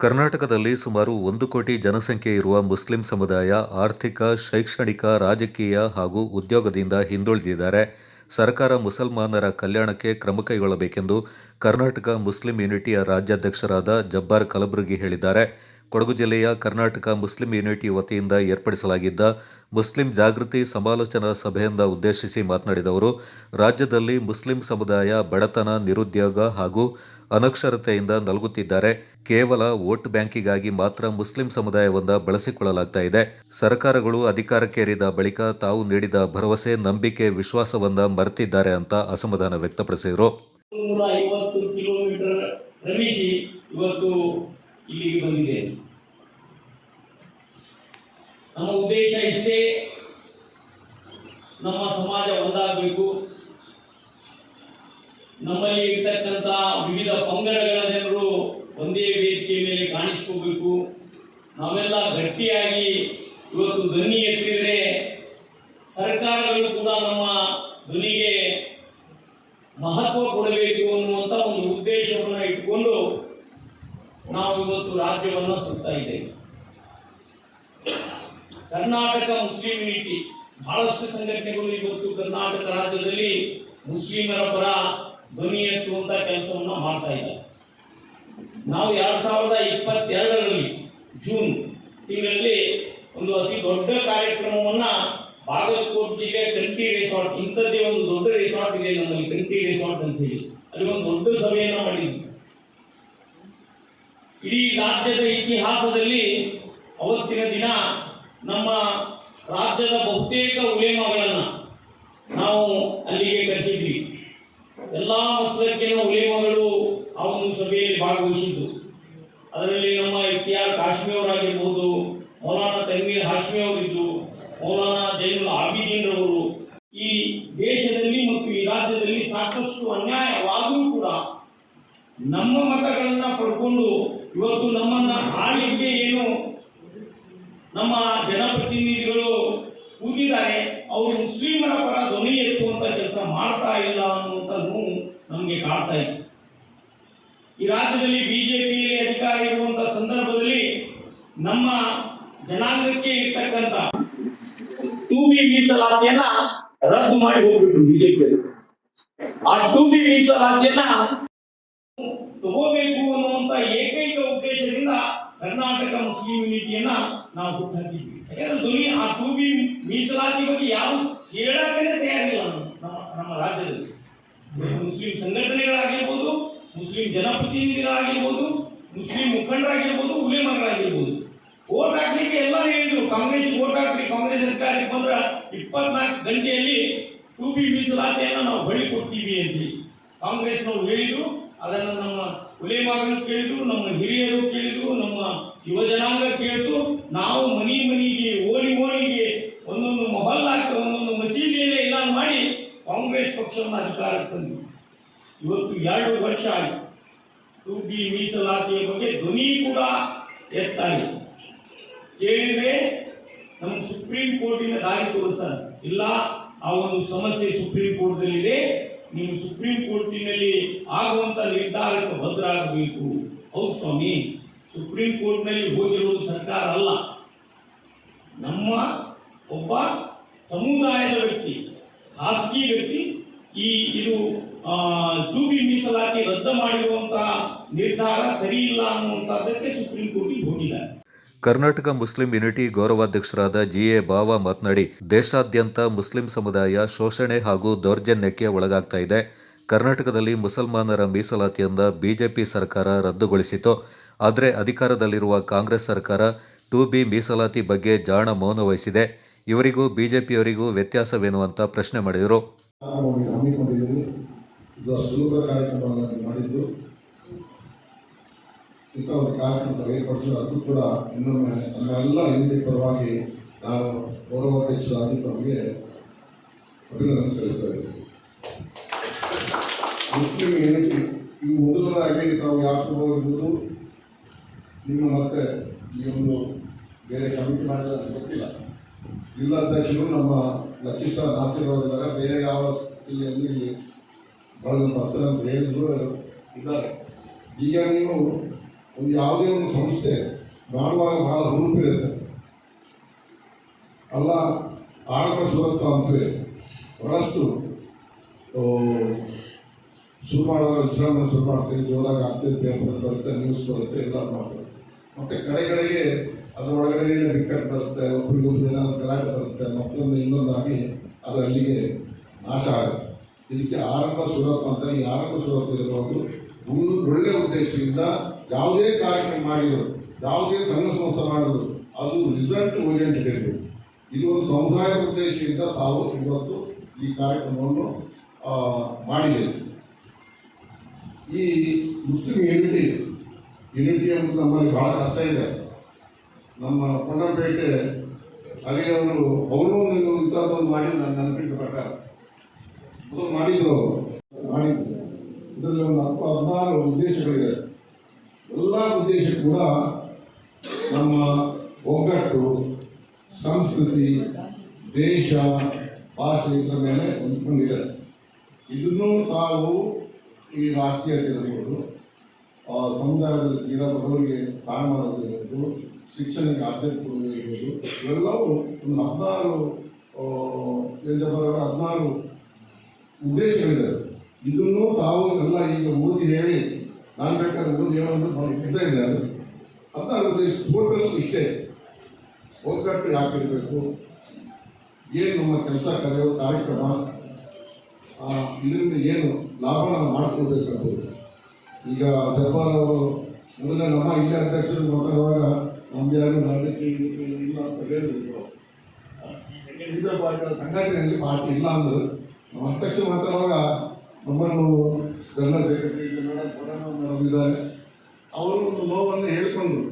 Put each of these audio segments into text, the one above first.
ಕರ್ನಾಟಕದಲ್ಲಿ ಸುಮಾರು ಒಂದು ಕೋಟಿ ಜನಸಂಖ್ಯೆ ಇರುವ ಮುಸ್ಲಿಂ ಸಮುದಾಯ ಆರ್ಥಿಕ, ಶೈಕ್ಷಣಿಕ, ರಾಜಕೀಯ ಹಾಗೂ ಉದ್ಯೋಗದಿಂದ ಹಿಂದುಳಿದಿದ್ದಾರೆ. ಸರ್ಕಾರ ಮುಸಲ್ಮಾನರ ಕಲ್ಯಾಣಕ್ಕೆ ಕ್ರಮ ಕೈಗೊಳ್ಳಬೇಕೆಂದು ಕರ್ನಾಟಕ ಮುಸ್ಲಿಂ ಯೂನಿಟಿಯ ರಾಜ್ಯಾಧ್ಯಕ್ಷರಾದ ಜಬ್ಬಾರ್ ಕಲಬುರಗಿ ಹೇಳಿದ್ದಾರೆ. ಕೊಡಗು ಜಿಲ್ಲೆಯ ಕರ್ನಾಟಕ ಮುಸ್ಲಿಂ ಯೂನಿಟಿ ವತಿಯಿಂದ ಏರ್ಪಡಿಸಲಾಗಿದ್ದ ಮುಸ್ಲಿಂ ಜಾಗೃತಿ ಸಮಾಲೋಚನಾ ಸಭೆಯಿಂದ ಉದ್ದೇಶಿಸಿ ಮಾತನಾಡಿದ ಅವರು, ರಾಜ್ಯದಲ್ಲಿ ಮುಸ್ಲಿಂ ಸಮುದಾಯ ಬಡತನ, ನಿರುದ್ಯೋಗ ಹಾಗೂ ಅನಕ್ಷರತೆಯಿಂದ ನಲುಗುತ್ತಿದ್ದಾರೆ. ಕೇವಲ ವೋಟ್ ಬ್ಯಾಂಕಿಗಾಗಿ ಮಾತ್ರ ಮುಸ್ಲಿಂ ಸಮುದಾಯವನ್ನ ಬಳಸಿಕೊಳ್ಳಲಾಗ್ತಾ ಇದೆ. ಸರ್ಕಾರಗಳು ಅಧಿಕಾರಕ್ಕೇರಿದ ಬಳಿಕ ತಾವು ನೀಡಿದ ಭರವಸೆ, ನಂಬಿಕೆ, ವಿಶ್ವಾಸವನ್ನ ಮರೆತಿದ್ದಾರೆ ಅಂತ ಅಸಮಾಧಾನ ವ್ಯಕ್ತಪಡಿಸಿದರು. ಇವತ್ತು ಇಲ್ಲಿಗೆ ಬಂದಿದ್ದೇನೆ ನಮ್ಮ ಉದ್ದೇಶ ಇಷ್ಟೇ ನಮ್ಮ ಸಮಾಜ ಒಂದಾಗಬೇಕು. ನಮ್ಮಲ್ಲಿ ಇರ್ತಕ್ಕಂಥ ವಿವಿಧ ಪಂಗಡಗಳ ಜನರು ಒಂದೇ ವೇದಿಕೆಯ ಮೇಲೆ ಕಾಣಿಸ್ಕೋಬೇಕು. ನಾವೆಲ್ಲ ಗಟ್ಟಿಯಾಗಿ ಇವತ್ತು ಧ್ವನಿ ಎತ್ತಿದರೆ ಸರ್ಕಾರಗಳು ಕೂಡ ನಮ್ಮ ಧ್ವನಿಗೆ ಮಹತ್ವ ಕೊಡಬೇಕು ಅನ್ನುವಂಥ ಒಂದು ಉದ್ದೇಶವನ್ನು ಇಟ್ಕೊಂಡು ನಾವು ಇವತ್ತು ರಾಜ್ಯವನ್ನು ಸುತ್ತಾ ಇದ್ದೇವೆ. ಕರ್ನಾಟಕ ಮುಸ್ಲಿಂ ಯೂನಿಟಿ ಬಹಳಷ್ಟು ಸಂಘಟನೆಗಳು ಇವತ್ತು ಕರ್ನಾಟಕ ರಾಜ್ಯದಲ್ಲಿ ಮುಸ್ಲಿಮರ ಪರ ಧ್ವನಿ ಎತ್ತುವಂತ ಕೆಲಸವನ್ನು ಮಾಡ್ತಾ ಇದ್ದಾರೆ. ನಾವು ಎರಡ್ ಸಾವಿರದ ಇಪ್ಪತ್ತೆರಡರಲ್ಲಿ ಜೂನ್ ತಿಂಗಳಲ್ಲಿ ಒಂದು ಅತಿ ದೊಡ್ಡ ಕಾರ್ಯಕ್ರಮವನ್ನ ಬಾಗಲಕೋಟ್ ಜಿಲ್ಲೆ ಕಂಟಿ ರೆಸಾರ್ಟ್, ಇಂಥದ್ದೇ ಒಂದು ದೊಡ್ಡ ರೆಸಾರ್ಟ್ ಇದೆ ನಮ್ಮಲ್ಲಿ ಕಂಟಿ ರೆಸಾರ್ಟ್ ಅಂತ ಹೇಳಿ. ಅಲ್ಲಿ ಒಂದು ದೊಡ್ಡ ಸಭೆಯನ್ನು ಮಾಡಿದ್ವಿ. ಇಡೀ ರಾಜ್ಯದ ಇತಿಹಾಸದಲ್ಲಿ ಅವತ್ತಿನ ದಿನ ನಮ್ಮ ರಾಜ್ಯದ ಬಹುತೇಕ ಉಲೇಮಗಳನ್ನು ನಾವು ಅಲ್ಲಿಗೆ ಕರೆಸಿದ್ವಿ. ಎಲ್ಲ ಮಸಲಕ್ಕಿನ ಉಲೇಮಗಳು ಆ ಒಂದು ಸಭೆಯಲ್ಲಿ ಭಾಗವಹಿಸಿದ್ದು. ಅದರಲ್ಲಿ ನಮ್ಮ ಇತಿಹಾಸ ಕಾಶ್ಮೀರ್ ಅವರಾಗಿರ್ಬೋದು ಮೌಲಾನಾ ತನ್ವೀರ್ ಹಾಶ್ಮಿ ಅವರಿದ್ದು ಮೌಲಾನಾ ಜೈನುಲ್ ಆಬಿದೀನ್ ರವರು. ಈ ದೇಶದಲ್ಲಿ ಮತ್ತು ಈ ರಾಜ್ಯದಲ್ಲಿ ಸಾಕಷ್ಟು ಅನ್ಯಾಯವಾದರೂ ಕೂಡ ನಮ್ಮ ಮತಗಳನ್ನ ಪಡ್ಕೊಂಡು ಇವತ್ತು ನಮ್ಮನ್ನ ಆಳ್ಲಿಕ್ಕೆ ಏನು ನಮ್ಮ ಜನಪ್ರತಿನಿಧಿಗಳು ಕೂತಿದ್ದಾರೆ ಅವರು ಮುಸ್ಲಿಮರ ಪರ ಧ್ವನಿ ಎತ್ತುವಂತ ಕೆಲಸ ಮಾಡ್ತಾ ಇಲ್ಲ ಅನ್ನುವಂಥ ನೋವು ನಮಗೆ ಕಾಡ್ತಾ ಇದೆ. ಈ ರಾಜ್ಯದಲ್ಲಿ ಬಿಜೆಪಿಯಲ್ಲಿ ಅಧಿಕಾರ ಇರುವಂತ ಸಂದರ್ಭದಲ್ಲಿ ನಮ್ಮ ಜನಾಂಗಕ್ಕೆ ಇರ್ತಕ್ಕಂಥ ಟೂ ಬಿ ಮೀಸಲಾತಿಯನ್ನ ರದ್ದು ಮಾಡಿ ಹೋಗ್ಬಿಟ್ರು ಬಿಜೆಪಿ ಆ ಟೂ ಬಿ ಮೀಸಲಾತಿಯನ್ನ ತಗೋಬೇಕು ಅನ್ನುವಂತ ಏಕೈಕ ಉದ್ದೇಶದಿಂದ ಕರ್ನಾಟಕ ಮುಸ್ಲಿಂ ಯೂನಿಟಿಯನ್ನ ನಾವು ಹುಟ್ಟಾಕಿದ್ವಿ ಯಾಕಂದ್ರೆ ಧ್ವನಿ ಆ ಟೂಬಿ ಮೀಸಲಾತಿ ಬಗ್ಗೆ ಯಾವ ಕೇಳಕ್ಕೇ ತಯಾರಿಲ್ಲ ನಮ್ಮ ನಮ್ಮ ರಾಜ್ಯದಲ್ಲಿ. ಮುಸ್ಲಿಂ ಸಂಘಟನೆಗಳಾಗಿರ್ಬೋದು, ಮುಸ್ಲಿಂ ಜನಪ್ರತಿನಿಧಿಗಳಾಗಿರ್ಬೋದು, ಮುಸ್ಲಿಂ ಮುಖಂಡರಾಗಿರ್ಬೋದು, ಉಲೇಮಗಳಾಗಿರ್ಬೋದು. ವೋಟ್ ಹಾಕ್ಲಿಕ್ಕೆ ಎಲ್ಲ ಹೇಳಿದ್ರು, ಕಾಂಗ್ರೆಸ್ ವೋಟ್ ಹಾಕ್ಲಿ ಕಾಂಗ್ರೆಸ್ ಅಧಿಕಾರಕ್ಕೆ ಬಂದ್ರೆ ಇಪ್ಪತ್ನಾಲ್ಕು ಗಂಟೆಯಲ್ಲಿ ಟೂ ಬಿ ಮೀಸಲಾತಿಯನ್ನ ನಾವು ಬಳಿ ಕೊಡ್ತೀವಿ ಅಂತ ಕಾಂಗ್ರೆಸ್ನವ್ರು ಹೇಳಿದ್ರು, ಅದನ್ನು ನಮ್ಮ ಉಲೇಮಾಗಳು ಕೇಳಿದ್ರು, ನಮ್ಮ ಹಿರಿಯರು ಕೇಳಿದ್ರು, ನಮ್ಮ ಯುವ ಜನಾಂಗ ಕೇಳಿದ್ರು, ನಾವು ಮನಿ ಮನಿಗೆ ಓಲಿ ಓಣಿಗೆ ಒಂದೊಂದು ಮೊಹಲ್ಲಾಕ್ಕೆ ಒಂದೊಂದು ಮಸೀದಿಯಲ್ಲೇ ಇಲ್ಲ ಮಾಡಿ ಕಾಂಗ್ರೆಸ್ ಪಕ್ಷವನ್ನು ಅಧಿಕಾರಕ್ಕೆ ತಂದ್ವಿ. ಇವತ್ತು ಎರಡು ವರ್ಷ ಆಯಿತು. ಟು ಬಿ ಮೀಸಲಾತಿಯ ಬಗ್ಗೆ ಧ್ವನಿ ಕೂಡ ಎತ್ತಾಗಿದೆ ಕೇಳಿದ್ರೆ ನಮ್ಮ ಸುಪ್ರೀಂ ಕೋರ್ಟಿನ ದಾರಿ ತೋರಿಸ್ತಾರೆ. ಇಲ್ಲ, ಆ ಒಂದು ಸಮಸ್ಯೆ ಸುಪ್ರೀಂ ಕೋರ್ಟ್ನಲ್ಲಿದೆ ನೀವು ಸುಪ್ರೀಂ ಕೋರ್ಟಿನಲ್ಲಿ ಆಗುವಂತ ನಿರ್ಧಾರಕ್ಕೆ ಭದ್ರಾಗಬೇಕು ಹೌದು ಸ್ವಾಮಿ, ಸುಪ್ರೀಂ ಕೋರ್ಟ್ನಲ್ಲಿ ಹೋಗಿರುವುದು ಸರ್ಕಾರ ಅಲ್ಲ. ನಮ್ಮ ಒಬ್ಬ ಸಮುದಾಯದ ವ್ಯಕ್ತಿ, ಖಾಸಗಿ ವ್ಯಕ್ತಿ, ಈ ಇದು ಜೂಬಿ ಮೀಸಲಾತಿ ರದ್ದು ಮಾಡಿರುವಂತಹ ನಿರ್ಧಾರ ಸರಿ ಇಲ್ಲ ಅನ್ನುವಂಥದ್ದಕ್ಕೆ ಸುಪ್ರೀಂ ಕೋರ್ಟಿಗೆ ಹೋಗಿದ್ದಾರೆ ಕರ್ನಾಟಕ ಮುಸ್ಲಿಂ ಯುನಿಟಿ ಗೌರವಾಧ್ಯಕ್ಷರಾದ ಜಿಎ ಬಾವಾ ಮಾತನಾಡಿ, ದೇಶಾದ್ಯಂತ ಮುಸ್ಲಿಂ ಸಮುದಾಯ ಶೋಷಣೆ ಹಾಗೂ ದೌರ್ಜನ್ಯಕ್ಕೆ ಒಳಗಾಗ್ತಾ ಇದೆ. ಕರ್ನಾಟಕದಲ್ಲಿ ಮುಸಲ್ಮಾನರ ಮೀಸಲಾತಿಯಿಂದ ಬಿಜೆಪಿ ಸರ್ಕಾರ ರದ್ದುಗೊಳಿಸಿತು ಆದರೆ ಅಧಿಕಾರದಲ್ಲಿರುವ ಕಾಂಗ್ರೆಸ್ ಸರ್ಕಾರ ಟು ಬಿ ಮೀಸಲಾತಿ ಬಗ್ಗೆ ಜಾಣ ಮೌನ ವಹಿಸಿದೆ. ಇವರಿಗೂ ಬಿಜೆಪಿಯವರಿಗೂ ವ್ಯತ್ಯಾಸವೇನು ಅಂತ ಪ್ರಶ್ನೆ ಮಾಡಿದರು ಕಾರ್ಯಕ್ರಮವನ್ನು ಹಮ್ಮಿಕೊಂಡಿದ್ದೀವಿ ಇದು ಸುಲಭ ಕಾರ್ಯಕ್ರಮವನ್ನು ಮಾಡಿದ್ದು ಇಂಥ ಒಂದು ಕಾರ್ಯಕ್ರಮ ಏರ್ಪಡಿಸಿದ ಅದು ಕೂಡ ಇನ್ನೊಮ್ಮೆ ನಮ್ಮೆಲ್ಲ ಹಿಂದಿ ಪರವಾಗಿ ನಾವು ಗೌರವಾಧ್ಯಕ್ಷರಾಗಿ ತಮಗೆ ಅಭಿನಂದನೆ ಸಲ್ಲಿಸ್ತಾ ಇದ್ದೀವಿ. ಮುಸ್ಲಿಂ ಏನಕ್ಕೆ ಈ ಮೊದಲನೇದಾಗಿ ತಾವು ಯಾಕೆ ಹೋಗಿರ್ಬೋದು. ನಿಮ್ಮ ಮತ್ತೆ ಈ ಒಂದು ಬೇರೆ ಕಮಿಟಿ ಮಾಡಿದ ಗೊತ್ತಿಲ್ಲ. ಜಿಲ್ಲಾಧ್ಯಕ್ಷರು ನಮ್ಮ ಲಕ್ಕಿಷ್ಟ ನಾಸಿರ್ ಬೇರೆ ಯಾವ ಜಿಲ್ಲೆಯಲ್ಲಿ ಬಳಗ ಬರ್ತಾರೆ ಅಂತ ಹೇಳಿದ್ರು ಇದ್ದಾರೆ. ಈಗ ನೀವು ಒಂದು ಯಾವುದೇ ಒಂದು ಸಂಸ್ಥೆ ಮಾಡುವಾಗ ಬಹಳ ಹುರುಪಿರುತ್ತೆ. ಅಲ್ಲ ಆರಂಭ ಸುರತ್ತ ಅಂತೇಳಿ ಬಹಳಷ್ಟು ಶುರು ಮಾಡುವಾಗ ವಿಚಾರಣೆ ಶುರು ಮಾಡ್ತೀವಿ, ಜೋರಾಗಿ ಆಗ್ತದೆ ಪೇಪರ್ ಬರುತ್ತೆ ನ್ಯೂಸ್ ಬರುತ್ತೆ ಎಲ್ಲ ಮಾಡ್ತಾರೆ ಮತ್ತೆ ಕಡೆಗಳಿಗೆ ಅದರೊಳಗಡೆ ಬಿಕ್ಕಟ್ಟು ಬರುತ್ತೆ ಒಬ್ಬರಿಗೊಬ್ಬರು ಏನಾದರೂ ಗಲಾಟೆ ಬರುತ್ತೆ ಮತ್ತೊಂದು ಇನ್ನೊಂದಾಗಿ ಅದು ಅಲ್ಲಿಗೆ ನಾಶ ಆಗುತ್ತೆ. ಇದಕ್ಕೆ ಆರಂಭ ಸುರತ್ ಅಂತ ಈ ಆರಂಭ ಸುರತ್ ಇರಬಹುದು ಒಂದು ಒಳ್ಳೆಯ ಉದ್ದೇಶದಿಂದ ಯಾವುದೇ ಕಾರ್ಯಕ್ರಮ ಮಾಡಿದರು, ಯಾವುದೇ ಸಂಘ ಸಂಸ್ಥೆ ಮಾಡಿದ್ರು ಅದು ರಿಸಲ್ಟ್ ಓರಿಯೆಂಟೆಡ್ ಇದು ಒಂದು ಸಮುದಾಯ ಉದ್ದೇಶದಿಂದ ತಾವು ಇವತ್ತು ಈ ಕಾರ್ಯಕ್ರಮವನ್ನು ಮಾಡಿದೆ. ಈ ಮುಸ್ಲಿಂ ಯೂನಿಟಿ ಯೂನಿಟಿ ಅನ್ನೋದು ನಮ್ಮಲ್ಲಿ ಬಹಳ ಕಷ್ಟ ಇದೆ. ನಮ್ಮ ಪೊಣ್ಣಪೇಟೆ ಅಲ್ಲಿಯವರು ಅವರು ಇಂಥದ್ದೊಂದು ಮಾಡಿ ನನ್ನ ನೆನಪಿನ ಪ್ರಕಾರ ಅದು ಮಾಡಿದ್ರು. ಮಾಡಿದ್ರು. ಇದರಲ್ಲಿ ಒಂದು ಹತ್ತು ಹದಿನಾರು ಉದ್ದೇಶಗಳಿದೆ. ಎಲ್ಲ ಉದ್ದೇಶ ಕೂಡ ನಮ್ಮ ಒಗ್ಗಟ್ಟು ಸಂಸ್ಕೃತಿ ದೇಶ ಭಾಷೆ ಇದರ ಮೇಲೆ ಹೊಂದಿದೆ ಇದನ್ನು ತಾವು ಈ ರಾಷ್ಟ್ರೀಯ ಇರಬಹುದು ಆ, ಸಮುದಾಯದಲ್ಲಿ ತೀರಾ ಬಡವರಿಗೆ ಸಹಾಯ ಮಾಡೋದಿರ್ಬೋದು ಶಿಕ್ಷಣಕ್ಕೆ ಆದ್ಯತೆ ಕೊಡುವುದು ಇವೆಲ್ಲವೂ ಒಂದು ಹದಿನಾರು ಹದಿನಾರು ಉದ್ದೇಶಗಳಿದೆ. ಇದನ್ನು ತಾವು ಎಲ್ಲ ಈಗ ಓದಿ ಹೇಳಿ ನಾನು ಬೇಕಾದ್ರೆ ಓದಿ ಹೇಳೋದು ಭಾಳ ಇದ್ದೇ ಇದೆ ಅದು. ಉದ್ದೇಶ ಟೋಟಲ್ ಇಷ್ಟೇ. ಒಗ್ಗಟ್ಟು ಯಾಕೆ ಇರಬೇಕು ಏನು ನಮ್ಮ ಕೆಲಸ ಕಾರ್ಯ, ಕಾರ್ಯಕ್ರಮ? ಇದರಿಂದ ಏನು ಲಾಭ ನಾವು ಮಾಡ್ಕೊಳ್ಬೇಕಾಗ್ಬೋದು ಈಗ ಜಪಾಲ್ ಅವರು ಮೊದಲೇ ನಮ್ಮ ಇಲ್ಲೇ ಅಧ್ಯಕ್ಷರು ಮಾತಾಡುವಾಗ ನಮ್ಗೆ ಯಾರು ರಾಜಕೀಯ ಇಲ್ಲ ಅಂತ ಹೇಳಿದ್ರು. ವಿವಿಧ ಸಂಘಟನೆಯಲ್ಲಿ ಪಾರ್ಟಿ ಇಲ್ಲ ಅಂದರು. ನಮ್ಮ ಅಧ್ಯಕ್ಷರು ಮಾತಾಡುವಾಗ ನಮ್ಮನ್ನು ಸೆಕ್ರೆಟರಿ ಮೇಡಮ್ ಮೇಡಮ್ ಅವರು ಒಂದು ನೋವನ್ನು ಹೇಳಿಕೊಂಡ್ರು.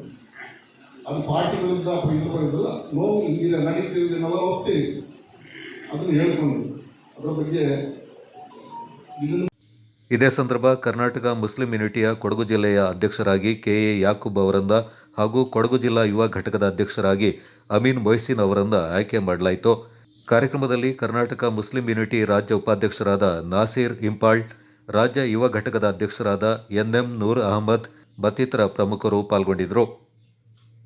ಅದು ಪಾರ್ಟಿ ವಿರುದ್ಧ ಇದು ಪಡೆದಿಲ್ಲ ನೋವು ಹಿಂಗಿದೆ ನಡೀತಿದೆ ನಾವೆಲ್ಲ ಹೋಗ್ತೀವಿ ಅದನ್ನು ಹೇಳ್ಕೊಂಡ್ರು. ಅದರ ಬಗ್ಗೆ ಇದನ್ನು ಇದೇ ಸಂದರ್ಭ ಕರ್ನಾಟಕ ಮುಸ್ಲಿಂ ಯುನಿಟಿಯ ಕೊಡಗು ಜಿಲ್ಲೆಯ ಅಧ್ಯಕ್ಷರಾಗಿ ಕೆಎ ಯಾಕೂಬ್ ಅವರಂದ ಹಾಗೂ ಕೊಡಗು ಜಿಲ್ಲಾ ಯುವ ಘಟಕದ ಅಧ್ಯಕ್ಷರಾಗಿ ಅಮೀನ್ ಮೊಯ್ಸಿನ್ ಅವರಂದ ಆಯ್ಕೆ ಮಾಡಲಾಯಿತು. ಕಾರ್ಯಕ್ರಮದಲ್ಲಿ ಕರ್ನಾಟಕ ಮುಸ್ಲಿಂ ಯುನಿಟಿ ರಾಜ್ಯ ಉಪಾಧ್ಯಕ್ಷರಾದ ನಾಸೀರ್ ಇಂಪಾಳ್, ರಾಜ್ಯ ಯುವ ಘಟಕದ ಅಧ್ಯಕ್ಷರಾದ ಎನ್ಎಂ ನೂರ್ ಅಹಮದ್, ಮತ್ತಿತರ ಪ್ರಮುಖರು ಪಾಲ್ಗೊಂಡಿದ್ದರು.